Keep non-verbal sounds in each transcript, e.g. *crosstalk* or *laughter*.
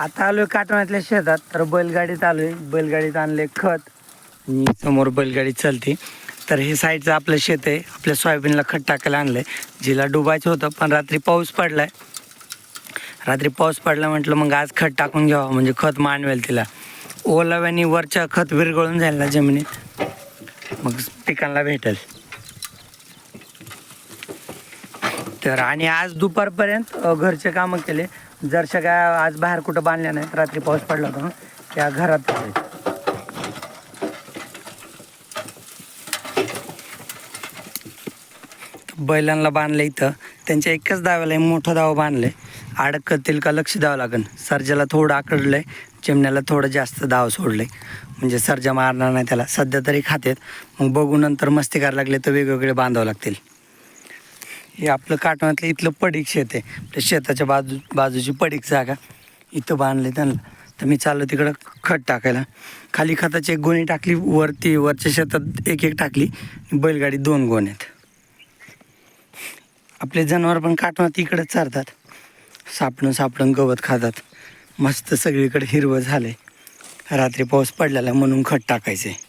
आता आलोय काटवण्यातल्या शेतात तर बैलगाडीत आलोय बैलगाडीत आणले खत. आणि समोर बैलगाडी चालते. तर हे साईडचं आपलं शेत आहे. आपल्या सोयाबीनला खत टाकायला आणलंय. जिला डुबायचं होतं पण रात्री पाऊस पडलाय. रात्री पाऊस पडला म्हटलं मग आज खत टाकून घ्यावं. म्हणजे खत मांडवेल तिला. ओलाव्याने वरच्या खत विरघळून जाईल ना जमिनीत. मग पिकांना भेटेल. तर आणि आज दुपारपर्यंत घरचे कामं केले. जरशा काय आज बाहेर कुठं बांधल्या नाही रात्री पाऊस पडला होता त्या घरात बैलांना बांधलं इथं. त्यांच्या एकच दाव्याला एक मोठं दावा बांधलंय. अडकतील का लक्ष द्यावं लागेल. सर्जाला थोडं आकडलंय चिमण्याला थोडं जास्त दाव सोडलंय. म्हणजे सर्जा मारणार नाही त्याला. सध्या तरी खातेत. मग बघू नंतर मस्ती करायला लागले तर वेगवेगळे बांधावं लागतील. हे आपलं काटवातलं इथलं पडीक शेत आहे. शेताच्या बाजू बाजूची पडीक जागा इथं बांधले त्यांना. तर मी चाललो तिकडं खत टाकायला. खाली खताची एक गोणी टाकली वरती वरच्या शेतात एक एक टाकली. बैलगाडी दोन गोण्यात. आपले जनावर पण काटवात इकडंच चारतात. सापडून सापडून गवत खातात. मस्त सगळीकडे हिरवं झालंय. रात्री पाऊस पडलेला म्हणून खत टाकायचे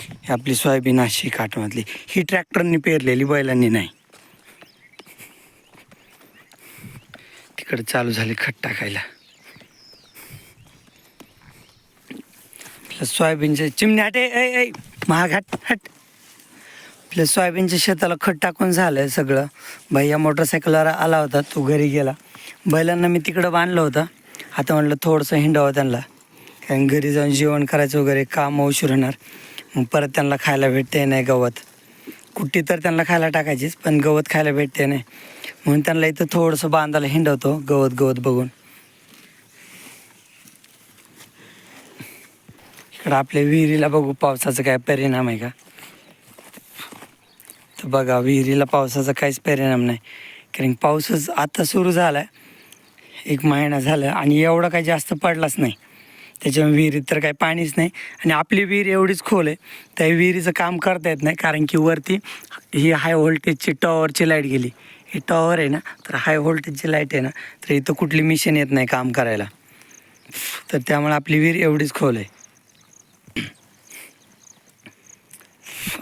ही आपली सोयाबीन अशी काटवातली ही ट्रॅक्टरनी पेरलेली बैलांनी नाही. तिकडे चालू झाले खट टाकायला. आपल्या सोयाबीनचे चिमण्या हटे ऐ ऐ महाग हट आपल्या सोयाबीनच्या शेताला खत टाकून झालं सगळं. भैया मोटरसायकलवर आला होता तो घरी गेला. बैलांना मी तिकडं बांधलं होतं. आता म्हटलं थोडंसं हिंडावं त्यांना. कारण घरी जाऊन जेवण करायचं वगैरे काम उशीर होणार. मग परत त्यांना खायला भेटते नाही गवत. कुट्टी तर त्यांना खायला टाकायचीच पण गवत खायला भेटते नाही. म्हणून त्यांना इथं थोडंसं बांधायला हिंडवतो गवत गवत बघून. इकडं आपल्या विहिरीला बघू पावसाचा काय परिणाम आहे का? तर बघा विहिरीला पावसाचा काहीच परिणाम नाही. कारण पाऊसच आता सुरू झाला एक महिना झाला आणि एवढा काही जास्त पडलाच नाही. त्याच्यामुळे विहिरीत तर काही पाणीच नाही. आणि आपली विहीर एवढीच खोल आहे त्या विहिरीचं काम करता येत नाही कारण की वरती ही हाय व्होल्टेजची टॉवरची लाइट गेली. ही टॉवर आहे ना तर हाय व्होल्टेजची लाइट आहे ना तर इथं कुठली मिशन येत नाही काम करायला. तर त्यामुळे आपली विहीर एवढीच खोल आहे.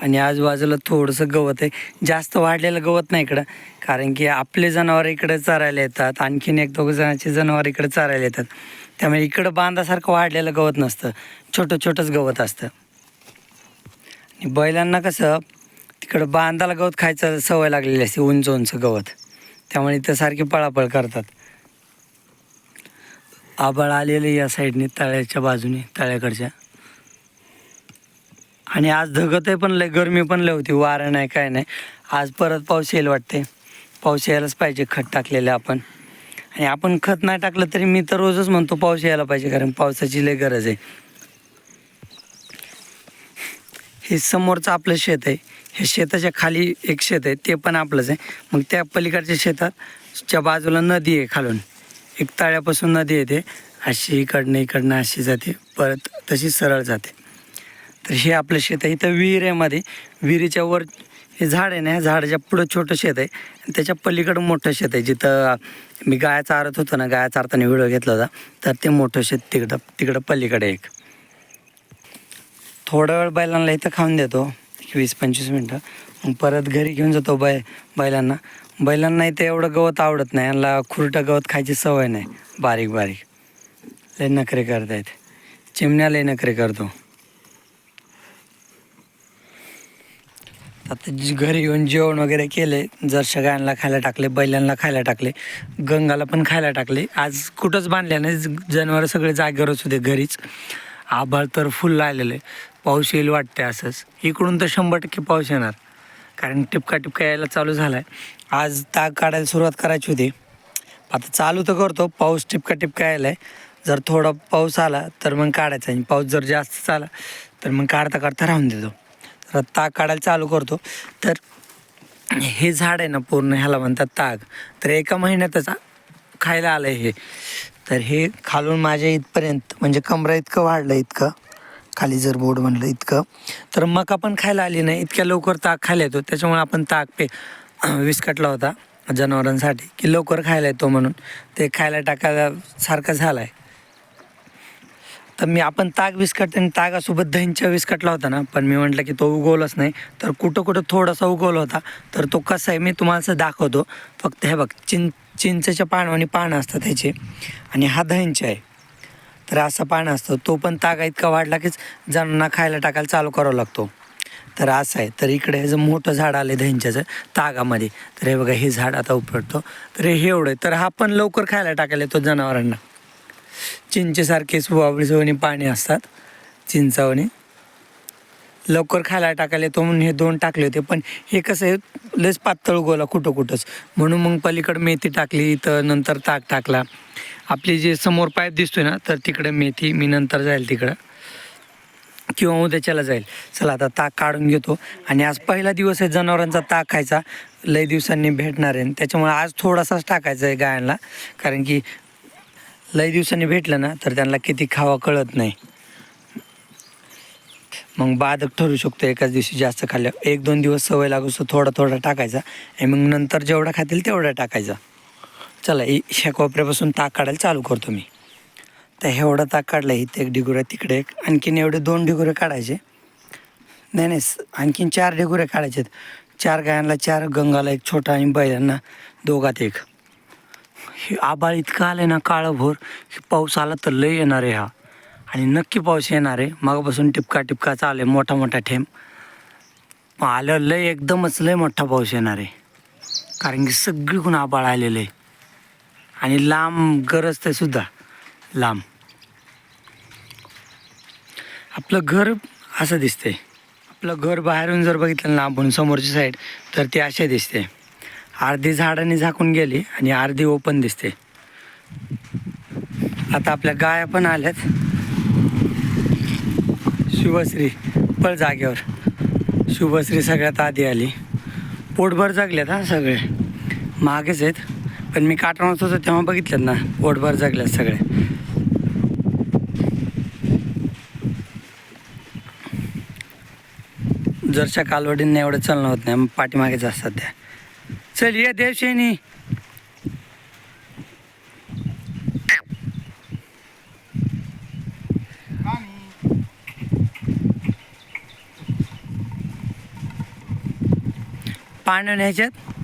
आणि आजूबाजूला थोडंसं गवत आहे. जास्त वाढलेलं गवत नाही इकडं कारण की आपले जनावर इकडे चरायला येतात. आणखीन एक दोघं जणांचे जनावर इकडे चरायला येतात. त्यामुळे इकडं बांधासारखं वाढलेलं गवत नसतं. छोटं छोटंच गवत असतं. आणि बैलांना कसं तिकडं बांधाला गवत खायचं सवय लागलेली असते उंच उंच गवत. त्यामुळे इथं सारखी पळापळ करतात. आबाळ आलेलं या साईडने तळ्याच्या बाजूने तळ्याकडच्या. आणि आज धगत आहे पण लय गरमी पण लय होती वारं नाही काय नाही. आज परत पाऊस येईल वाटते पाऊस यायलाच पाहिजे खत टाकलेलं आपण. आणि आपण खत नाही टाकलं तरी मी तर रोजच म्हणतो पाऊस यायला पाहिजे कारण पावसाची लय गरज आहे. हे समोरचं आपलं शेत आहे. हे शेताच्या खाली एक शेत आहे ते पण आपलंच आहे. मग त्या पलीकडच्या शेतात च्या बाजूला नदी आहे खालून. एक तळ्यापासून नदी येते अशी इकडनं इकडनं अशी जाते परत तशी सरळ जाते. तर हे आपलं शेत आहे. इथं विहीर आहे मध्ये विहिरीच्या वर हे झाड आहे ना ह्या झाडाच्या पुढं छोटं शेत आहे. आणि त्याच्या पलीकडं मोठं शेत आहे. जिथं मी गाया चारत होतो ना गाया चारताना व्हिडिओ घेतला होता. तर ते मोठं शेत तिकडं तिकडं पलीकडे एक. थोडा वेळ बैलांना इथं खाऊन देतो. वीस पंचवीस मिनटं. मग परत घरी घेऊन जातो बै बैलांना. बैलांना इथं एवढं गवत आवडत नाही. यांना खुरटं गवत खायची सवय नाही. बारीक बारीक. लय नखरे करतायत. चिमण्या लय नखरे करतो. आता घरी येऊन जेवण वगैरे केले जर गायांना खायला टाकले बैलांना खायला टाकले गंगाला पण खायला टाकले आज कुठंच बांधल्या नाही जनावर सगळे जागेवरच होते घरीच. आभाळ तर फुल आलेलं आहे पाऊस येईल वाटते असंच. इकडून तर शंभर टक्के पाऊस येणार. कारण टिपका टिपका यायला चालू झाला आहे आज ताग काढायला सुरुवात करायची होती. आता चालू तर करतो पाऊस टिपका टिपका यायला आहे जर थोडा पाऊस आला तर मग काढायचा. आणि पाऊस जर जास्त आला तर मग काढता काढता राहून देतो. ताग काढायला चालू करतो. तर हे झाड आहे ना पूर्ण ह्याला म्हणतात ताग. तर एका महिन्यातच खायला आलं हे. तर हे खालून माझ्या इथपर्यंत म्हणजे कमरा इतकं वाढलं इतकं. खाली जर बोर्ड म्हणलं इतकं. तर मका पण खायला आली नाही. इतक्या लवकर ताक खायला येतो. त्याच्यामुळे आपण ताक पे *clears throat* विस्कटला होता जनावरांसाठी की लवकर खायला येतो म्हणून. ते खायला टाकायला सारखं झालं आहे तर मी आपण ताग विस्कट आणि तागासोबत दहींच्या विस्कटला होता ना पण मी म्हटलं की तो उगवलाच नाही. तर कुठं कुठं थोडासा उगवला होता. तर तो कसा आहे मी तुम्हाला असं दाखवतो. फक्त हे बघ चिं चिंचेच्या पानं आणि पानं असतात त्याचे. आणि हा दहींचे आहे. तर असा पान असतो. तो पण तागा इतका वाढला की जणांना खायला टाकायला चालू करावा लागतो. तर असं आहे. तर इकडे हे जे मोठं झाड आले दहींच्याचं तागामध्ये. तर हे बघा हे झाड आता उपटतो. तर हे एवढं आहे. तर हा पण लवकर खायला टाकायला येतो जनावरांना. चिंचेसारखे सुवावळीसवणी पाणी असतात. चिंचावणी. लवकर खायला टाकायला येतो म्हणून हे दोन टाकले होते पण हे कसं आहे लयच पातळ गोला कुठं कुठंच. म्हणून मग पलीकडं मेथी टाकली तर नंतर ताक टाकला. आपली जे समोर पाईप दिसतोय ना तर तिकडं मेथी मी नंतर जाईल तिकडं. किंवा उद्याच्याला जाईल. चला आता ताक काढून घेतो. आणि आज पहिला दिवस आहे जनावरांचा ताक खायचा. लय दिवसांनी भेटणार आहे. त्याच्यामुळे आज थोडासाच टाकायचा आहे गायांना. कारण की लय दिवसांनी भेटलं ना तर त्यांना किती खावा कळत नाही. मग बाधक ठरू शकतो एकाच दिवशी जास्त खाल्ल्या एक दोन दिवस सवय लागू सो थोडा थोडा टाकायचा. आणि मग नंतर जेवढा खातील तेवढा टाकायचा. चला ह्या कोपऱ्यापासून ताक काढायला चालू करतो मी. तर एवढा ताक काढला इथे एक ढिगुऱ्या तिकडे एक. आणखीन एवढे दोन ढिगुरे काढायचे. नाही नाही आणखीन चार ढिगुरे काढायचे चार गायांना चार गंगाला एक छोटा आणि बैलांना दोघात एक. हे आबाळ इतकं आलं ना काळभोर की हे पाऊस आला तर लय येणार आहे हा. आणि नक्की पाऊस येणार आहे. मागापासून टिपका टिपका चालू आहे मोठा मोठा ठेम आलं लय एकदमच लय मोठा पाऊस येणार आहे. कारण की सगळीकडून आबाळ आलेलं आहे. आणि लांब गरजतं सुद्धा लांब. आपलं घर असं दिसतंय. आपलं घर बाहेरून जर बघितलं ना समोरची साईड तर ते असे दिसते अर्धी झाडाने झाकून गेली आणि अर्धी ओपन दिसते. आता आपल्या गाया पण आल्यात. शुभश्री पळ जागेवर. शुभश्री सगळ्यात आधी आली. पोटभर जगल्यात हा सगळे. मागेच आहेत. पण मी काटवत होतो तेव्हा बघितलं ना पोटभर जगल्यात सगळे. जरच्या कालवडींना एवढं चालणं होत नाही मग पाठीमागेच असतात त्या. चल ये देवशेनी पाणी न्यायच्यात?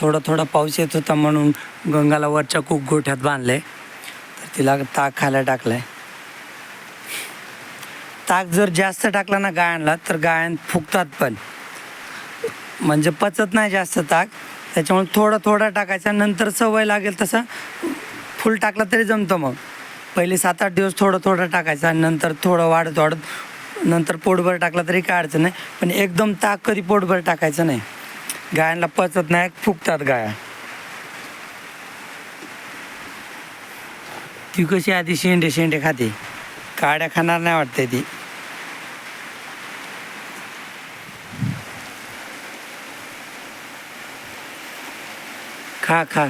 थोडा थोडा पाऊस येत होता म्हणून गंगाला वरच्या खूप गोठ्यात बांधले तर तिला ताक खायला टाकलाय. ताक जर जास्त टाकला ना गायांना तर गायन फुगतात पण. म्हणजे पचत नाही जास्त ताक. त्याच्यामुळे थोडं थोडा टाकायचा. नंतर सवय लागेल तसा. फुल टाकला तरी जमतं मग. पहिले सात आठ दिवस थोडं थोडं टाकायचं. आणि नंतर थोडं वाढत वाढत नंतर पोटभर टाकला तरी काय अडचण नाही. पण एकदम ताक कधी पोटभर टाकायचं नाही. गायांना पचत नाही फुकतात गाया. ती कशी आधी शेंडे शेंडे खाते. काड्या खाणार नाही वाटते ती. खा खा.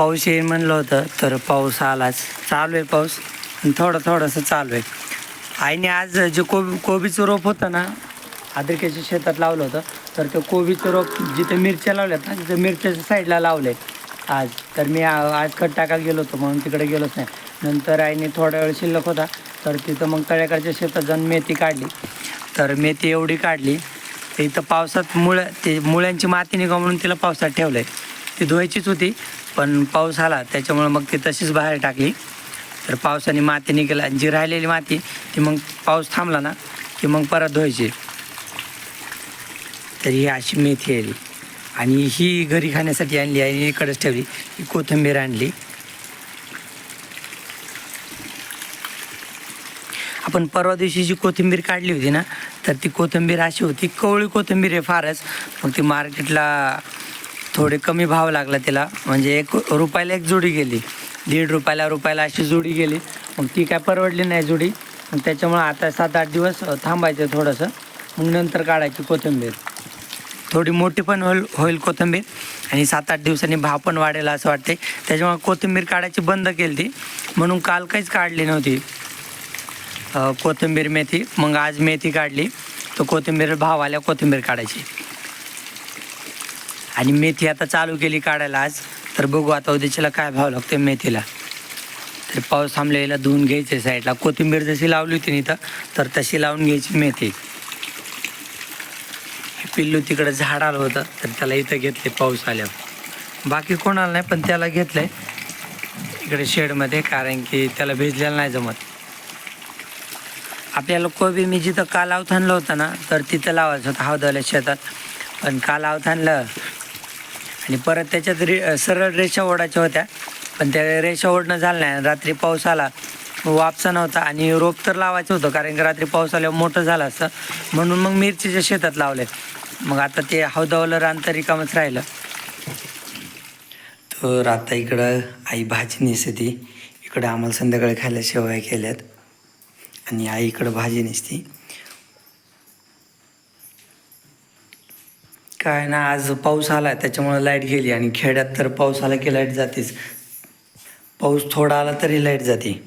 पाऊस येईल म्हणलं होतं तर पाऊस आलाच. चालू आहे पाऊस. आणि थोडं थोडंसं चालू आहे. आईने आज जे कोबी कोबीचं रोप होतं ना आद्रिकेच्या शेतात लावलं होतं तर ते कोबीचं रोप जिथे मिरच्या लावल्यात ना तिथे मिरच्याच्या साईडला लावले. आज तर मी आज खत टाकायला गेलो होतो म्हणून तिकडे गेलोच नाही. नंतर आईने थोडा वेळ शिल्लक होता तर तिथं मग तळ्याकडच्या शेतात जाऊन मेथी काढली. तर मेथी एवढी काढली तर इथं पावसात मुळं ते मुळ्यांची माती निघा म्हणून तिला पावसात ठेवलं आहे ती धुवायचीच होती पण पाऊस आला त्याच्यामुळं मग ती तशीच बाहेर टाकली. तर पावसाने माती निघाला जी राहिलेली माती ती मग पाऊस थांबला ना की मग परत धुवायची. तर ही अशी मेथी आली. आणि ही घरी खाण्यासाठी आणली आणि इकडेच ठेवली ही कोथिंबीर आणली. आपण परवा दिवशी जी कोथिंबीर काढली होती ना तर ती कोथिंबीर अशी होती कवळी कोथिंबीर आहे फारच मग ती मार्केटला थोडे कमी भाव लागला तिला. म्हणजे एक रुपयाला एक जुडी गेली. दीड रुपयाला रुपयाला अशी जुडी गेली. मग ती काय परवडली नाही जुडी. मग त्याच्यामुळं आता सात आठ दिवस थांबायचं थोडंसं. मग नंतर काढायची कोथिंबीर. थोडी मोठी पण होईल होईल कोथिंबीर. आणि सात आठ दिवसांनी भाव पण वाढेल असं वाटते त्याच्यामुळे कोथिंबीर काढायची बंद केली ती म्हणून काल काहीच काढली नव्हती. कोथिंबीर मेथी. मग आज मेथी काढली. तर कोथिंबीर भाव आल्या कोथिंबीर काढायची. आणि मेथी आता चालू केली काढायला आज. तर बघू आता उद्याच्याला काय भाव लागते मेथीला. तर पाऊस थांबलेला धुवून घ्यायचे साईडला. कोथिंबीर जशी लावली होती इथं तर तशी लावून घ्यायची मेथी. हे पिल्लू तिकडं झाड आलं होतं तर त्याला इथं घेतले पाऊस आल्यावर. बाकी कोणाला नाही पण त्याला घेतलंय. इकडे शेडमध्ये कारण की त्याला भिजलेलं नाही जमत. आपल्याला कोबी मी जिथं काल आवथानलं होतं ना तर तिथं लावायचं होतं हौदाला शेतात. पण काल आवथानलं आणि परत त्याच्यात रे सरळ रेषा ओढायच्या होत्या. पण त्या रेषा ओढणं झालं नाही. रात्री पाऊस आला वापसा नव्हता आणि रोप तर लावायचं होतं कारण की रात्री पाऊस आल्यावर मोठं झालं असतं म्हणून मग मिरचीच्या शेतात लावले. मग आता ते हौदावलं रान तर रिकामच राहिलं. तर आता इकडं आई भाजी नेसती इकडं आम्हाला संध्याकाळी खायला शेवया केल्यात. आणि आई इकडं भाजी नेसती. काय ना आज पाऊस आला त्याच्यामुळं लाइट गेली आणि खेड्यात तर पाऊस आला की लाइट जातेच. पाऊस थोडा आला तरी लाइट जाते.